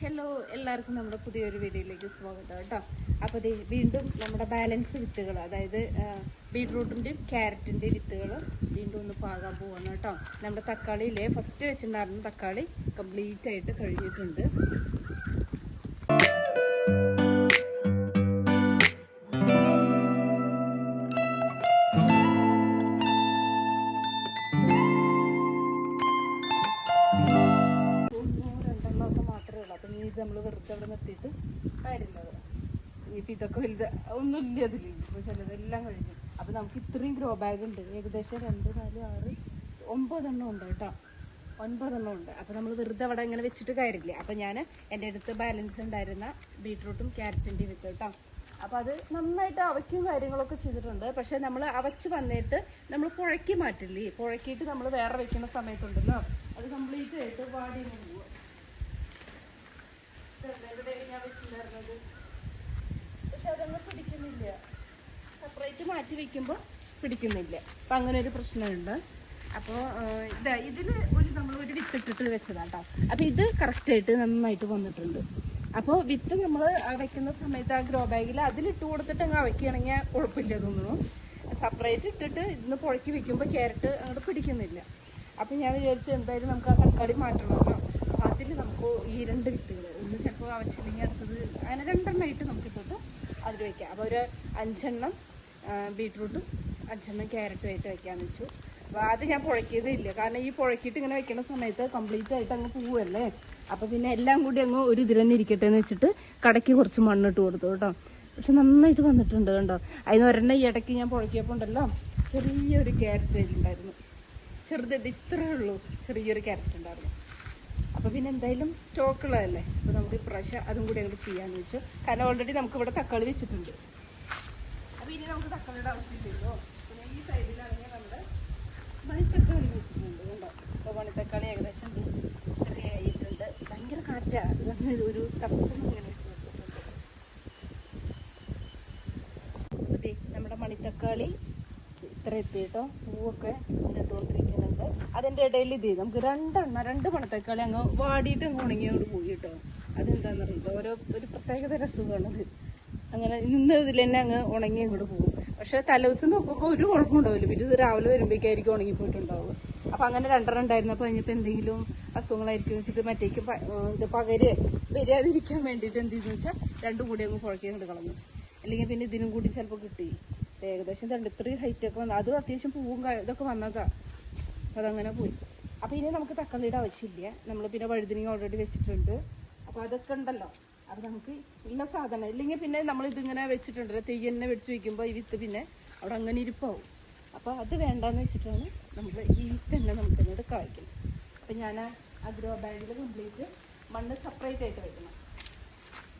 Hello എല്ലാവർക്കും നമ്മുടെ പുതിയൊരു വീഡിയോയിലേക്ക് സ്വാഗതം കേട്ടോ. അപ്പോൾ ദേ വീണ്ടും നമ്മുടെ ബാലൻസ് വിത്തുകൾ അതായത് ബീട്രൂട്ടിന്റെയും ക്യാരറ്റിന്റെയും വിത്തുകൾ വീണ്ടും ഒന്ന് പാകാൻ പോവാണ് കേട്ടോ. നമ്മുടെ തക്കാളിയിലെ ഫസ്റ്റ് വെച്ചിട്ടുണ്ടായിരുന്ന തക്കാളി കംപ്ലീറ്റ് ആയിട്ട് കഴിഞ്ഞിട്ടുണ്ട്. വെറുതെ അവിടെ നിർത്തിയിട്ട് കാര്യമില്ലത് ഇനിയിപ്പോൾ ഇതൊക്കെ വലുത് ഒന്നുമില്ല അതിൽ ഇപ്പോൾ ചിലതെല്ലാം കഴിഞ്ഞു. അപ്പോൾ നമുക്ക് ഇത്രയും ഗ്രോ ബാഗ് ഉണ്ട്. ഏകദേശം രണ്ട് നാല് ആറ് ഒമ്പതെണ്ണം ഉണ്ട് കേട്ടോ. ഒൻപതെണ്ണം ഉണ്ട്. അപ്പോൾ നമ്മൾ വെറുതെ അവിടെ ഇങ്ങനെ വെച്ചിട്ട് കാര്യമില്ല. അപ്പോൾ ഞാൻ എന്റെ അടുത്ത് ബാലൻസ് ഉണ്ടായിരുന്ന ബീട്രൂട്ടും ക്യാരറ്റിന്റെയും വിത്ത് കേട്ടോ. അപ്പോൾ അത് നന്നായിട്ട് അവയ്ക്കും കാര്യങ്ങളൊക്കെ ചെയ്തിട്ടുണ്ട്. പക്ഷെ നമ്മൾ അവച്ച് വന്നിട്ട് നമ്മൾ പുഴക്കി മാറ്റില്ലേ? പുഴക്കിയിട്ട് നമ്മൾ വേറെ വെക്കുന്ന സമയത്തുണ്ടല്ലോ. അത് കംപ്ലീറ്റ് ആയിട്ട് വാടി പിടിക്കുന്നില്ല. സെപ്പറേറ്റ് മാറ്റി വെക്കുമ്പോൾ പിടിക്കുന്നില്ല. അപ്പം അങ്ങനെ ഒരു പ്രശ്നമുണ്ട് അപ്പോൾ ഇതാ ഇതിൽ ഒരു നമ്മൾ ഒരു വിത്ത് ഇട്ടിട്ട് വെച്ചതാട്ടോ. അപ്പോൾ ഇത് കറക്റ്റായിട്ട് നന്നായിട്ട് വന്നിട്ടുണ്ട്. അപ്പോൾ വിത്ത് നമ്മൾ വെക്കുന്ന സമയത്ത് ആ ഗ്രോ ബാഗിൽ അതിലിട്ട് കൊടുത്തിട്ട് അങ്ങ് വയ്ക്കുകയാണെങ്കിൽ കുഴപ്പമില്ല തോന്നുന്നു. സെപ്പറേറ്റ് ഇട്ടിട്ട് ഇതിന് പുഴക്കി വെക്കുമ്പോൾ ക്യാരറ്റ് അങ്ങോട്ട് പിടിക്കുന്നില്ല. അപ്പം ഞാൻ വിചാരിച്ചു എന്തായാലും നമുക്ക് ആ തക്കാളി മാറ്റണം. അതിൽ നമുക്ക് ഈ രണ്ട് വിത്തുകൾ അവച്ചില്ലെങ്കിൽ അടുത്തത് അങ്ങനെ രണ്ടെണ്ണമായിട്ട് നമുക്ക് ഇട്ടിട്ട് അതിൽ വെക്കാം. അപ്പോൾ ഒരു അഞ്ചെണ്ണം ബീട്രൂട്ടും അഞ്ചെണ്ണം ക്യാരറ്റും ആയിട്ട് വെക്കാമെന്ന് വെച്ചു. അപ്പോൾ അത് ഞാൻ പുഴക്കിയതേ ഇല്ല. കാരണം ഈ പുഴക്കിയിട്ട് ഇങ്ങനെ വെക്കുന്ന സമയത്ത് കംപ്ലീറ്റ് ആയിട്ട് അങ്ങ് പോവല്ലേ? അപ്പോൾ പിന്നെ എല്ലാം കൂടി അങ്ങ് ഒരു ഇരിക്കട്ടെ എന്ന് വെച്ചിട്ട് കടയ്ക്ക് കുറച്ച് മണ്ണിട്ട് കൊടുത്തു കേട്ടോ. പക്ഷെ നന്നായിട്ട് വന്നിട്ടുണ്ട് കണ്ടോ? അതിന് ഒരെണ്ണം ഈ ഇടയ്ക്ക് ഞാൻ പുഴക്കിയപ്പോൾ ഉണ്ടല്ലോ ചെറിയൊരു ക്യാരറ്റ് ഉണ്ടായിരുന്നു. ചെറുതായിട്ട് ഇത്രയേ ഉള്ളൂ. ചെറിയൊരു ക്യാരറ്റ് ഉണ്ടായിരുന്നു. അപ്പോൾ പിന്നെ എന്തായാലും സ്റ്റോക്ക് ഉള്ളതല്ലേ? അപ്പോൾ നമുക്ക് ഇപ്രാവശ്യം അതും കൂടി അങ്ങോട്ട് ചെയ്യാമെന്ന് വെച്ചു. കാരണം ഓൾറെഡി നമുക്ക് ഇവിടെ തക്കാളി വെച്ചിട്ടുണ്ട്. അപ്പോൾ ഇനി നമുക്ക് തക്കാളിയുടെ ആവശ്യമില്ലല്ലോ പിന്നെ ഈ സൈഡിലാണെങ്കിൽ നമ്മുടെ മണിത്തക്കാളി വെച്ചിട്ടുണ്ട് കണ്ടോ അപ്പോൾ മണിത്തക്കാളി ഏകദേശം റെഡി ആയിട്ടുണ്ട്. ഭയങ്കര കാറ്റാണ് ഇതാണ് ഒരു തപ്പസം ഇങ്ങനെ വെച്ച് നമ്മുടെ മണിത്തക്കാളി ഇത്ര എത്തിയിട്ടോ പൂവൊക്കെ ഇട്ടുകൊണ്ടിരിക്കുന്നുണ്ട് അതിന്റെ ഇടയിൽ ഇത് നമുക്ക് രണ്ടെണ്ണം രണ്ട് മണത്തക്കാളി അങ്ങ് വാടിയിട്ട് അങ്ങ് ഉണങ്ങി അങ്ങോട്ട് പോയി കേട്ടോ. അതെന്താന്ന് പറയുന്നത് ഓരോ ഒരു പ്രത്യേകത രസമാണത്. അങ്ങനെ നിന്ന് ഇതിൽ തന്നെ അങ്ങ് ഉണങ്ങി അങ്ങോട്ട് പോകും. പക്ഷെ തലേദിവസം നോക്കുമ്പോൾ ഒരു കുഴപ്പമുണ്ടാവില്ല പിന്നെ ഇത് രാവിലെ വരുമ്പോഴേക്കായിരിക്കും ഉണങ്ങി പോയിട്ടുണ്ടാവുക അപ്പം അങ്ങനെ രണ്ടെണ്ണം ഉണ്ടായിരുന്നപ്പോൾ കഴിഞ്ഞപ്പോൾ എന്തെങ്കിലും അസുഖങ്ങളായിരിക്കും വെച്ചിട്ട് മറ്റേക്ക് ഇത് പകര് വരാതിരിക്കാൻ വേണ്ടിയിട്ട് എന്ത് ചെയ്തെന്ന് വെച്ചാൽ രണ്ടും കൂടി അങ്ങ് പുഴക്കി കളഞ്ഞു. അല്ലെങ്കിൽ പിന്നെ ഇതിനും കൂടി ചിലപ്പോൾ കിട്ടി. ഏകദേശം രണ്ട് ഇത്രയും ഹൈറ്റ് ഒക്കെ വന്നു. അതും അത്യാവശ്യം പൂവും ഇതൊക്കെ ഇതൊക്കെ അതങ്ങനെ പോയി. അപ്പോൾ ഇനി നമുക്ക് തക്കാളിയുടെ ആവശ്യമില്ല. നമ്മൾ പിന്നെ വഴുതിനി ഓൾറെഡി വെച്ചിട്ടുണ്ട്. അപ്പോൾ അതൊക്കെ ഉണ്ടല്ലോ. അത് നമുക്ക് ഉള്ള സാധനം. ഇല്ലെങ്കിൽ പിന്നെ നമ്മൾ ഇതിങ്ങനെ വെച്ചിട്ടുണ്ട് തെയ്യ തന്നെ വെടിച്ച് വയ്ക്കുമ്പോൾ ഈ വിത്ത് പിന്നെ അവിടെ അങ്ങനെ ഇരിപ്പാവും. അപ്പോൾ അത് വേണ്ടാന്ന് വെച്ചിട്ടാണ് നമ്മൾ ഈ വിത്ത് തന്നെ നമുക്ക് അങ്ങോട്ട് കായ്ക്കണം അപ്പം ഞാൻ അഗ്രോ ബാഗിൽ കംപ്ലീറ്റ് മണ്ണ് സെപ്പറേറ്റ് ആയിട്ട് വെക്കണം.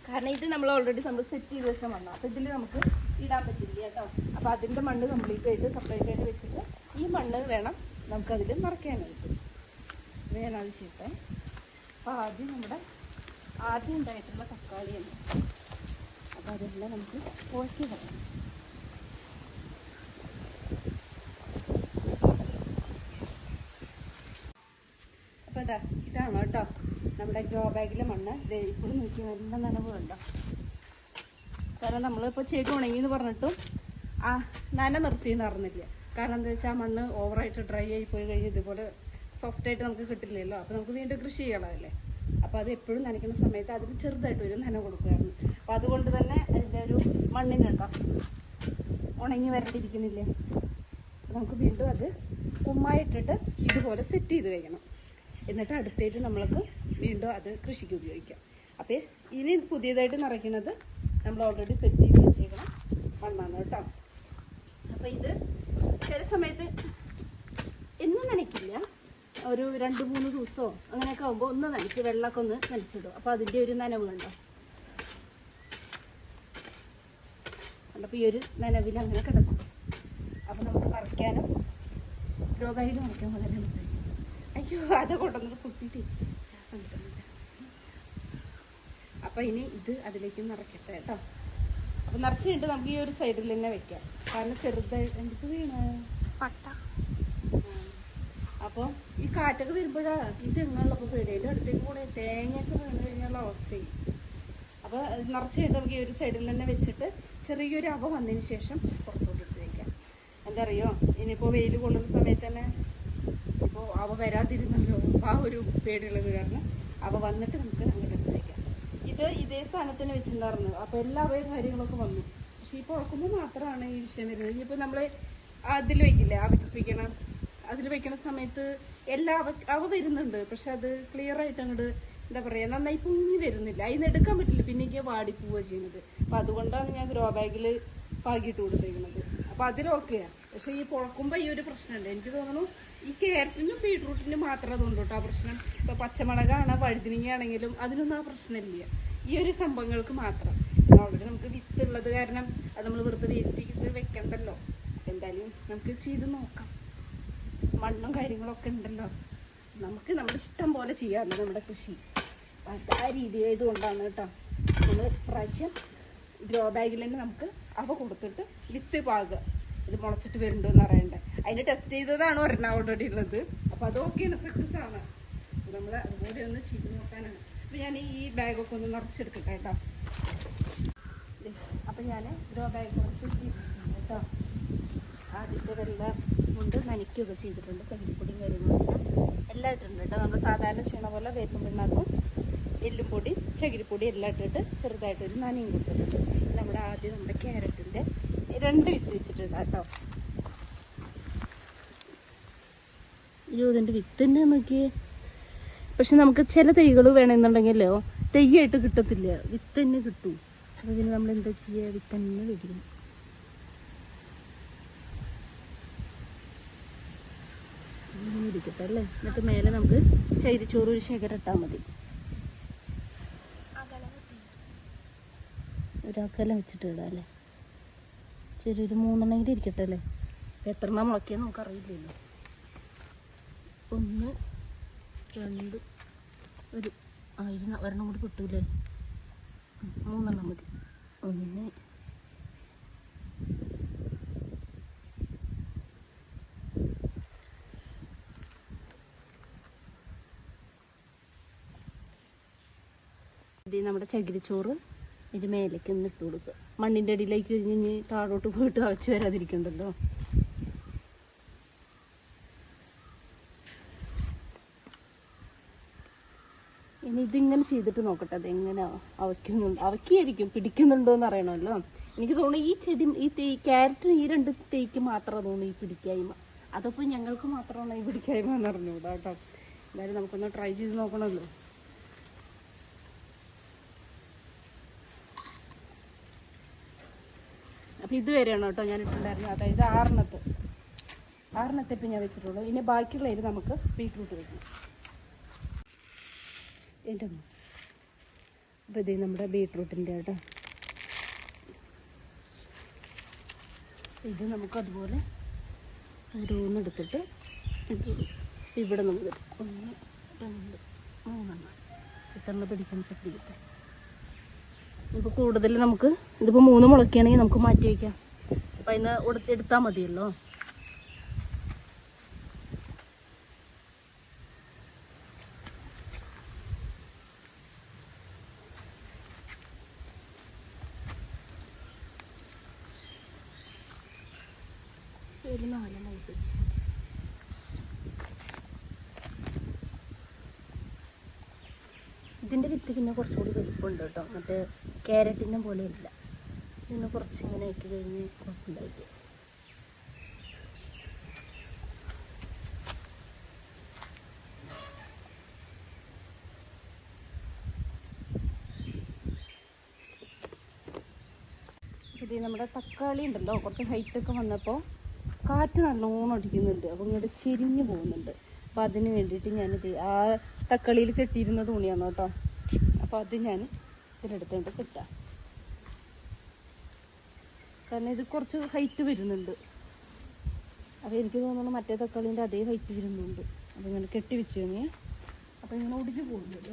കാരണം ഇത് നമ്മൾ ഓൾറെഡി നമ്മൾ സെറ്റ് ചെയ്ത് വെച്ച മണ്ണാണ് അപ്പോൾ ഇതിൽ നമുക്ക് ഇടാൻ പറ്റില്ല കേട്ടോ. അപ്പോൾ അതിന്റെ മണ്ണ് കംപ്ലീറ്റ് ആയിട്ട് സെപ്പറേറ്റ് ആയിട്ട് വെച്ചിട്ട് ഈ മണ്ണ് വേണം നമുക്കതിൽ നിറയ്ക്കാനായിട്ട് വേണത് ചെയ്യട്ടെ. അപ്പോൾ ആദ്യം നമ്മുടെ ആദ്യം ഉണ്ടായിട്ടുള്ള തക്കാളിയാണ് അപ്പോൾ അതെല്ലാം നമുക്ക് പുഴക്കി കളയാം അപ്പോൾ ഇതാ ഇതാണ് കേട്ടോ നമ്മുടെ ഗ്രോ ബാഗിലെ മണ്ണ്. ഇപ്പോഴും നോക്കി നല്ല നനവ് കണ്ടോ? കാരണം നമ്മളിപ്പോൾ ചെടി ഉണങ്ങി എന്ന് പറഞ്ഞിട്ടും ആ നന നിർത്തി എന്ന് അറിഞ്ഞില്ല കാരണം എന്താ വെച്ചാൽ മണ്ണ് ഓവറായിട്ട് ഡ്രൈ ആയി പോയി കഴിഞ്ഞ് ഇതുപോലെ സോഫ്റ്റ് ആയിട്ട് നമുക്ക് കിട്ടില്ലല്ലോ. അപ്പോൾ നമുക്ക് വീണ്ടും കൃഷി ചെയ്യണമല്ലേ അപ്പോൾ അത് എപ്പോഴും നനയ്ക്കുന്ന സമയത്ത് അതിന് ചെറുതായിട്ട് ഒരു നന കൊടുക്കുകയായിരുന്നു അപ്പോൾ അതുകൊണ്ട് തന്നെ അതിന്റെ ഒരു മണ്ണിനുണ്ടോ ഉണങ്ങി വരണ്ടിരിക്കുന്നില്ലേ? നമുക്ക് വീണ്ടും അത് കുമ്മായിട്ടിട്ട് ഇതുപോലെ സെറ്റ് ചെയ്ത് വെക്കണം. എന്നിട്ട് അടുത്തേറ്റ് നമ്മൾക്ക് വീണ്ടും അത് കൃഷിക്ക് ഉപയോഗിക്കാം. അപ്പോൾ ഇനി പുതിയതായിട്ട് നിറയ്ക്കുന്നത് നമ്മൾ ഓൾറെഡി സെറ്റ് ചെയ്ത് വെച്ചേക്കണം മണ്ണാണ് കേട്ടോ. അപ്പോൾ ഇത് ചില സമയത്ത് എന്നും നനയ്ക്കില്ല. ഒരു രണ്ട് മൂന്ന് ദിവസമോ അങ്ങനെയൊക്കെ ആകുമ്പോൾ ഒന്ന് നനച്ച് വെള്ളമൊക്കെ ഒന്ന് നനച്ചിടും. അപ്പോൾ അതിന്റെ ഒരു നനവ് കണ്ടോ? കണ്ടപ്പോൾ ഈ ഒരു നനവിൽ അങ്ങനെ കിടക്കും. അപ്പോൾ നമുക്ക് മറിക്കാനും ഗ്രോ ബാഗിൽ നിറയ്ക്കാൻ വളരെ അയ്യോ അത് കൊണ്ടുവന്നിട്ട് പൊട്ടിയിട്ട് അപ്പോൾ ഇനി ഇത് അതിലേക്ക് നിറയ്ക്കട്ടെ കേട്ടോ. അപ്പോൾ നിറച്ച് കഴിഞ്ഞിട്ട് നമുക്ക് ഈ ഒരു സൈഡിൽ തന്നെ വെക്കാം. കാരണം ചെറുതായി എന്തൊക്കെ വീണ പട്ട. അപ്പോൾ ഈ കാറ്റൊക്കെ വരുമ്പോഴാണ് ഈ തെങ്ങുള്ളപ്പോൾ പേടിയുടെ അടുത്തേക്ക് കൂടെ തേങ്ങയൊക്കെ വീണ് കഴിഞ്ഞുള്ള അവസ്ഥ അപ്പൊ ചെയ്യും അപ്പോൾ നിറച്ച് കഴിഞ്ഞിട്ട് നമുക്ക് ഈ ഒരു സൈഡിൽ തന്നെ വെച്ചിട്ട് ചെറിയൊരു അവ വന്നതിന് ശേഷം പുറത്തോട്ട് ഇട്ട് വയ്ക്കാം എന്താ അറിയോ? ഇനിയിപ്പോൾ വെയിൽ കൊള്ളുന്ന സമയത്ത് തന്നെ ഇപ്പോൾ അവ വരാതിരുന്നല്ലോ. ആ ഒരു പേടിയുള്ളത് കാരണം അവ വന്നിട്ട് നമുക്ക് ഇത് ഇതേ സ്ഥാനത്ത് തന്നെ വെച്ചിട്ടുണ്ടായിരുന്നു. അപ്പോൾ എല്ലാ അവയ കാര്യങ്ങളൊക്കെ വന്നു. പക്ഷേ ഈ പുറക്കുമ്പോൾ മാത്രമാണ് ഈ വിഷയം വരുന്നത്. ഇനിയിപ്പോൾ നമ്മൾ അതിൽ വെക്കില്ലേ? അവതരിപ്പിക്കണം അതിൽ വെക്കണ സമയത്ത് എല്ലാ അവ വരുന്നുണ്ട്. പക്ഷെ അത് ക്ലിയർ ആയിട്ട് അങ്ങോട്ട് എന്താ പറയാ നന്നായി പൊങ്ങി വരുന്നില്ല. അതിന് എടുക്കാൻ പറ്റില്ല. പിന്നെ എനിക്ക് പോവുക ചെയ്യുന്നത്. അപ്പൊ അതുകൊണ്ടാണ് ഞാൻ ഗ്രോ ബാഗിൽ പാകിയിട്ട് കൊടുത്തേക്കുന്നത് അപ്പൊ അതിലൊക്കെയാണ് പക്ഷെ ഈ പുഴക്കുമ്പോ ഈ ഒരു പ്രശ്നമുണ്ട്. എനിക്ക് തോന്നുന്നു ഈ ക്യാരറ്റിനും ബീട്രൂട്ടിനും മാത്രമേ തോന്നുള്ളൂ ആ പ്രശ്നം. ഇപ്പൊ പച്ചമുളകാണ് വഴുതിനിങ്ങയാണെങ്കിലും അതിനൊന്നും ആ പ്രശ്നമില്ല. ഈ ഒരു സംഭവങ്ങൾക്ക് മാത്രം. ഓൾറെഡി നമുക്ക് വിത്ത് ഉള്ളത് കാരണം അത് നമ്മൾ വെറുതെ വേസ്റ്റ് ചെയ്ത് വെക്കണ്ടല്ലോ. എന്തായാലും നമുക്ക് ചെയ്ത് നോക്കാം. മണ്ണും കാര്യങ്ങളൊക്കെ ഉണ്ടല്ലോ. നമുക്ക് നമ്മുടെ ഇഷ്ടം പോലെ ചെയ്യാറുണ്ട് നമ്മുടെ കൃഷി. അപ്പം ആ രീതി ആയതുകൊണ്ടാണ് കേട്ടോ. നമ്മൾ പ്രാവശ്യം ഗ്രോ ബാഗിൽ തന്നെ നമുക്ക് അവ കൊടുത്തിട്ട് വിത്ത് പാകുക ഇത് മുളച്ചിട്ട് വരുന്നുണ്ടോ എന്ന് അറിയണ്ടേ അതിന് ടെസ്റ്റ് ചെയ്തതാണ് ഒരെണ്ണം ഓൾറെഡി ഉള്ളത്. അപ്പം അതൊക്കെയാണ് സക്സസ് ആണ് നമ്മൾ അതുപോലെ ഒന്ന് ചെയ്ത് നോക്കാനാണ്. അപ്പം ഞാൻ ഈ ബാഗൊക്കെ ഒന്ന് നിറച്ചെടുക്കട്ടെ കേട്ടോ. അപ്പം ഞാൻ ഗ്രോ ബാഗ് കേട്ടോ. ആദ്യത്തെ വെള്ളം കൊണ്ട് നനയ്ക്കുകയൊക്കെ ചെയ്തിട്ടുണ്ട്. ചകിരിപ്പൊടിയും കാര്യങ്ങളൊക്കെ എല്ലാം ഇട്ടിട്ടുണ്ട് കേട്ടോ. നമ്മൾ സാധാരണ ചെയ്യണ പോലെ വേപ്പും പിണ്ണാക്കും എല്ലും പൊടി ചകിരിപ്പൊടി എല്ലാം ഇട്ടിട്ട് ചെറുതായിട്ടൊരു നനയും കൊടുത്തിട്ടുണ്ട്. നമ്മുടെ ആദ്യം നമ്മുടെ ക്യാരറ്റിന്റെ രണ്ട് വിത്ത് വെച്ചിട്ടുണ്ട് കേട്ടോ. അയ്യോ ഇതിന്റെ വിത്ത് തന്നെ നോക്കിയേ. പക്ഷെ നമുക്ക് ചില തൈകൾ വേണമെന്നുണ്ടെങ്കിലോ തെയ്യായിട്ട് കിട്ടത്തില്ല. വിത്ത് തന്നെ കിട്ടും. അപ്പോൾ പിന്നെ നമ്മൾ എന്താ ചെയ്യുക വിത്ത് തന്നെ വെക്കണം ഇങ്ങനെ ഇരിക്കട്ടെ അല്ലേ? എന്നിട്ട് മേലെ നമുക്ക് ചൈരിച്ചോറ് ഒരു ശേഖരം ഇട്ടാൽ മതി. ഒരാക്കെല്ലാം വെച്ചിട്ട് ഇടാം അല്ലേ? ശരി ഒരു മൂന്നെണ്ണെങ്കിലും ഇരിക്കട്ടെ അല്ലേ? എത്ര എണ്ണം മുളക്കിയാൽ നമുക്ക് അറിയില്ലല്ലോ ഒന്ന് രണ്ട് ഒരു ആ ഇരുന്ന ഒരെണ്ണം കൂടി കിട്ടൂലേ ഉം, മൂന്നെണ്ണം മതി. ഒന്ന്. നമ്മുടെ ചകിരിച്ചോറ് ഇതിന് മേലേക്ക് ഒന്ന് ഇട്ട് കൊടുക്കുക. മണ്ണിന്റെ അടിയിലേക്ക് കഴിഞ്ഞ് താഴോട്ട് പോയിട്ട് അവച്ച് വരാതിരിക്കണ്ടല്ലോ. ഇനി ഇതിങ്ങനെ ചെയ്തിട്ട് നോക്കട്ടെ അതെങ്ങനെ അവയ്ക്കുന്നുണ്ട് അവയ്ക്കായിരിക്കും പിടിക്കുന്നുണ്ടോ എന്ന് അറിയണമല്ലോ. എനിക്ക് തോന്നുന്നു ഈ ചെടി ഈ തേ ക്യാരറ്റും ഈ രണ്ട് തേക്ക് മാത്രമേ തോന്നുന്നു ഈ പിടിക്കായ്മ. അതപ്പോൾ ഞങ്ങൾക്ക് മാത്രമാണ് ഈ പിടിക്കായ്മ എന്ന് അറിഞ്ഞൂടാ കേട്ടോ. എന്തായാലും നമുക്കൊന്ന് ട്രൈ ചെയ്ത് നോക്കണമല്ലോ. അപ്പം ഇതുവരെയാണ് കേട്ടോ ഞാൻ ഇട്ടിട്ടുണ്ടായിരുന്നത്. അതായത് ആറിനത്ത് ആറിനത്തെ ഇപ്പം ഞാൻ വെച്ചിട്ടുള്ളൂ. ഇനി ബാക്കിയുള്ള ഇത് നമുക്ക് ബീറ്റ്റൂട്ട് വെക്കും. എന്റെ അപ്പോൾ ഇത് നമ്മുടെ ബീട്രൂട്ടിന്റെ കേട്ടോ. ഇത് നമുക്ക് അതുപോലെ ഓരോന്നെടുത്തിട്ട് ഇവിടെ നമുക്ക് ഒന്ന് രണ്ട് മൂന്നെണ്ണം. എത്ര പിടിക്കാൻ സെറ്റ് കിട്ടും ഇപ്പോൾ കൂടുതൽ നമുക്ക് ഇതിപ്പോൾ മൂന്ന് മുളക്കുകയാണെങ്കിൽ നമുക്ക് മാറ്റി വയ്ക്കാം. അപ്പം അതിന് എടുത്താൽ മതിയല്ലോ. ഒരു നാലെണ്ണം ആയിട്ട് വെച്ച്. ഇതിന്റെ വിത്ത് പിന്നെ കുറച്ചുകൂടി വലിപ്പമുണ്ട് കേട്ടോ. മറ്റേ ക്യാരറ്റിന്റെ പോലെയല്ല പിന്നെ കുറച്ച് ഇങ്ങനെ ആക്കി കഴിഞ്ഞ് കുഴപ്പമുണ്ടായിട്ട് ഇത് നമ്മുടെ തക്കാളി ഉണ്ടല്ലോ. കുറച്ച് ഹൈറ്റൊക്കെ വന്നപ്പോൾ കാറ്റ് നല്ലോണം അടിക്കുന്നുണ്ട്. അപ്പോൾ ഇങ്ങോട്ട് ചെരിഞ്ഞു പോകുന്നുണ്ട്. അപ്പോൾ അതിന് വേണ്ടിയിട്ട് ഞാൻ ആ തക്കളിയിൽ കെട്ടിയിരുന്ന തുണിയാണ് കേട്ടോ. അപ്പോൾ അത് ഞാൻ ഇതിലെടുത്തോണ്ട് കിട്ടാം. കാരണം ഇത് കുറച്ച് ഹൈറ്റ് വരുന്നുണ്ട്. അപ്പോൾ എനിക്ക് തോന്നുന്നു മറ്റേ തക്കാളീന്റെ അതേ ഹൈറ്റ് വരുന്നുണ്ട്. അപ്പോൾ ഇങ്ങനെ കെട്ടി വെച്ച് കഴിഞ്ഞാൽ അപ്പോൾ ഇങ്ങനെ ഒടിഞ്ഞു പോകുന്നുണ്ട്.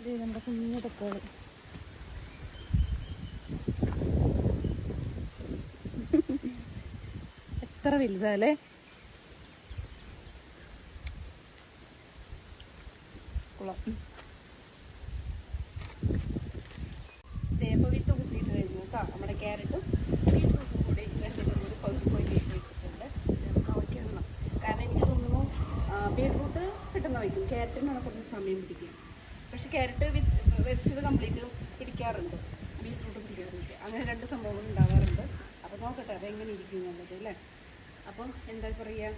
ഇത് നമ്മുടെ കുഞ്ഞു തക്കാളി. എത്ര വലുതാല്ലേ? നമ്മുടെ കൂടി കാരണം കുറച്ച് സമയം പക്ഷെ ക്യാരറ്റ് വിത്ത് വെച്ചത് കംപ്ലീറ്റ് പിടിക്കാറുണ്ട്. ബീട്രൂട്ട് പിടിക്കാറുണ്ട്. അങ്ങനെ രണ്ട് സംഭവങ്ങൾ ഉണ്ടാകാറുണ്ട് അപ്പോൾ നോക്കട്ടെ അതെങ്ങനെ ഇരിക്കും എന്നുള്ളത് അല്ലേ? അപ്പം എന്താ പറയുക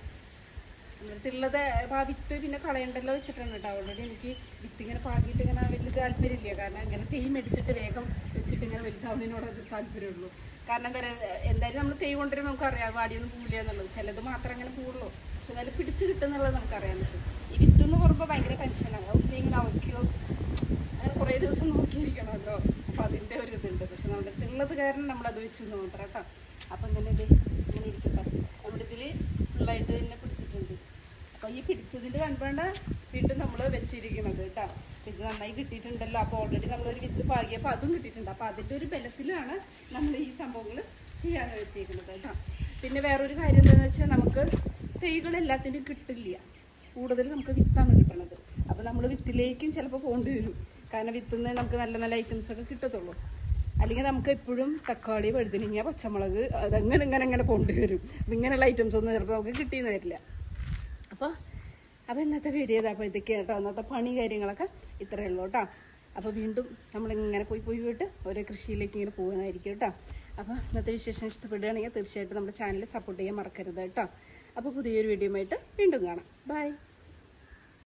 നമ്മളടുത്തുള്ളത് വിത്ത് പിന്നെ കളയണ്ടല്ലോ വെച്ചിട്ടാണ് കേട്ടോ. ഓൾറെഡി എനിക്ക് വിത്ത് ഇങ്ങനെ പാകിയിട്ട് ഇങ്ങനെ വലിയ താല്പര്യമില്ല. കാരണം ഇങ്ങനെ തെയ് മേടിച്ചിട്ട് വേഗം വെച്ചിട്ട് ഇങ്ങനെ വലുതാവുന്നതിനോട് താല്പര്യമുള്ളൂ. കാരണം എന്താ പറയുക എന്തായാലും നമ്മൾ തെയ് കൊണ്ടുവരുമ്പോൾ നമുക്ക് അറിയാം വാടിയൊന്നും പൂവില്ല എന്നുള്ളത്. ചിലത് മാത്രം അങ്ങനെ പൂവുള്ളൂ പക്ഷെ എന്നാലും പിടിച്ച് കിട്ടുന്നുള്ളത് നമുക്ക് അറിയാൻ പറ്റും. ഈ വിത്ത് എന്ന് പറയുമ്പോൾ ഭയങ്കര ടെൻഷനാണ് ഒത്തിരി ഇങ്ങനെ അവയ്ക്കോ അങ്ങനെ കുറേ ദിവസം നോക്കിയിരിക്കണമല്ലോ. അപ്പോൾ അതിന്റെ ഒരു ഇതുണ്ട്. പക്ഷെ നമ്മുടെ ഉള്ളത് കാരണം നമ്മളത് വെച്ച് നോക്കണം കേട്ടോ. അപ്പം ഇങ്ങനെ ഇത് ഇങ്ങനെ ഇരിക്കട്ടെ നമ്മുടെ ഇതിൽ ഫുള്ളായിട്ട് തന്നെ പിടിച്ചിട്ടുണ്ട്. അപ്പോൾ ഈ പിടിച്ചതിന്റെ കണ്ടുകൊണ്ട വീണ്ടും നമ്മൾ വെച്ചിരിക്കണത് കേട്ടോ. ഇത് നന്നായി കിട്ടിയിട്ടുണ്ടല്ലോ. അപ്പോൾ ഓൾറെഡി നമ്മളൊരു വിത്ത് പാകിയപ്പോൾ അതും കിട്ടിയിട്ടുണ്ട്. അപ്പോൾ അതിന്റെ ഒരു ബലത്തിലാണ് നമ്മൾ ഈ സംഭവങ്ങൾ ചെയ്യാന്ന് വെച്ചിരിക്കുന്നത് കേട്ടോ. പിന്നെ വേറൊരു കാര്യം എന്താണെന്ന് വെച്ചാൽ നമുക്ക് തൈകൾ എല്ലാത്തിന്റെയും കിട്ടില്ല. കൂടുതൽ നമുക്ക് വിത്താണ് കിട്ടണത്. അപ്പോൾ നമ്മൾ വിത്തിലേക്കും ചിലപ്പോൾ പോകേണ്ടി വരും. കാരണം വിത്തിൽ നമുക്ക് നല്ല നല്ല ഐറ്റംസ് ഒക്കെ കിട്ടത്തുള്ളൂ. അല്ലെങ്കിൽ നമുക്ക് എപ്പോഴും തക്കാളി വഴുതനങ്ങ പച്ചമുളക് അതങ്ങനെ ഇങ്ങനെ ഇങ്ങനെ കൊണ്ടുവരും വരും. അപ്പം ഇങ്ങനെയുള്ള ഐറ്റംസ് ഒന്നും ചിലപ്പോൾ നമുക്ക് കിട്ടിയെന്ന് വരില്ല. അപ്പോൾ അപ്പോൾ ഇന്നത്തെ വീഡിയോ ഇതാ. അപ്പോൾ ഇതൊക്കെ കേട്ടോ. ഇന്നത്തെ പണി കാര്യങ്ങളൊക്കെ ഇത്രയേ ഉള്ളൂ കേട്ടോ. അപ്പോൾ വീണ്ടും നമ്മളിങ്ങനെ പോയി പോയി പോയിട്ട് ഓരോ കൃഷിയിലേക്ക് ഇങ്ങനെ പോകുന്നതായിരിക്കും കേട്ടോ. അപ്പോൾ ഇന്നത്തെ വിശേഷം ഇഷ്ടപ്പെടുകയാണെങ്കിൽ തീർച്ചയായിട്ടും നമ്മുടെ ചാനൽ സപ്പോർട്ട് ചെയ്യാൻ മറക്കരുത് കേട്ടോ. അപ്പോൾ പുതിയൊരു വീഡിയോ വീണ്ടും കാണാം. ബൈ